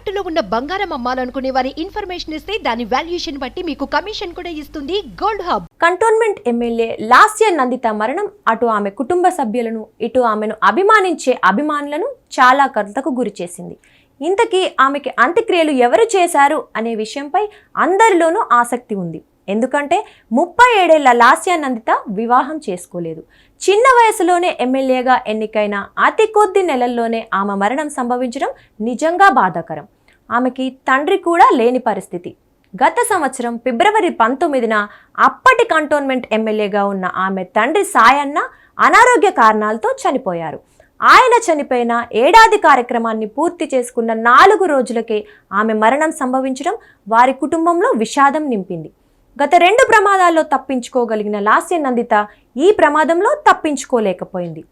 తాకట్టులో ఉన్న బంగారం అమ్మాలనుకునే వారి ఇన్ఫర్మేషన్ ఇస్తే దాని వాల్యుయేషన్ బట్టి మీకు కమిషన్ కూడా ఇస్తుంది gold hub. Cantonment MLA Lasya Nanditha మరణం అటు ఆమె కుటుంబ సభ్యులను ఇటు ఆమెను అభిమానించే అభిమానులను చాలా కరుతకు గురి చేసింది. ఇంతకీ ఆమెకి అంత్యక్రియలు ఎవరు చేశారు అనే విషయంపై అందరిలోనూ ఆసక్తి ఉంది. ఎందుకంటే ముప్పై ఏడేళ్ళ లాస్యానందిత వివాహం చేసుకోలేదు. చిన్న వయసులోనే ఎమ్మెల్యేగా ఎన్నికైన అతి కొద్ది నెలల్లోనే ఆమె మరణం సంభవించడం నిజంగా బాధాకరం. ఆమెకి తండ్రి కూడా లేని పరిస్థితి. గత సంవత్సరం ఫిబ్రవరి పంతొమ్మిదిన అప్పటి కంటోన్మెంట్ ఎమ్మెల్యేగా ఉన్న ఆమె తండ్రి సాయన్న అనారోగ్య కారణాలతో చనిపోయారు. ఆయన చనిపోయిన ఏడాది కార్యక్రమాన్ని పూర్తి చేసుకున్న నాలుగు రోజులకే ఆమె మరణం సంభవించడం వారి కుటుంబంలో విషాదం నింపింది. గత రెండు ప్రమాదాల్లో తప్పించుకోగలిగిన లాస్య నందిత ఈ ప్రమాదంలో తప్పించుకోలేకపోయింది.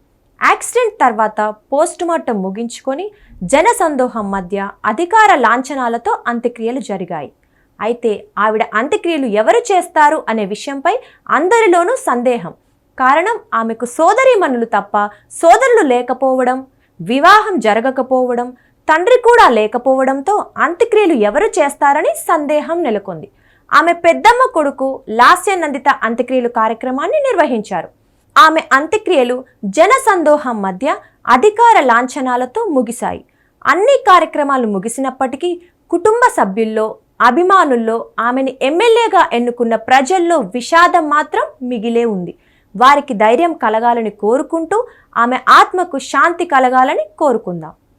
యాక్సిడెంట్ తర్వాత పోస్టుమార్టం ముగించుకొని జన సందోహం మధ్య అధికార లాంఛనాలతో అంత్యక్రియలు జరిగాయి. అయితే ఆవిడ అంత్యక్రియలు ఎవరు చేస్తారు అనే విషయంపై అందరిలోనూ సందేహం. కారణం ఆమెకు సోదరీమణులు తప్ప సోదరులు లేకపోవడం వివాహం జరగకపోవడం తండ్రి కూడా లేకపోవడంతో అంత్యక్రియలు ఎవరు చేస్తారని సందేహం నెలకొంది. ఆమె పెద్దమ్మ కొడుకు లాస్యనందిత అంత్యక్రియలు కార్యక్రమాన్ని నిర్వహించారు. ఆమె అంత్యక్రియలు జనసందోహం మధ్య అధికార లాంఛనాలతో ముగిశాయి. అన్ని కార్యక్రమాలు ముగిసినప్పటికీ కుటుంబ సభ్యుల్లో అభిమానుల్లో ఆమెని ఎమ్మెల్యేగా ఎన్నుకున్న ప్రజల్లో విషాదం మాత్రం మిగిలే ఉంది. వారికి ధైర్యం కలగాలని కోరుకుంటూ ఆమె ఆత్మకు శాంతి కలగాలని కోరుకుందాం.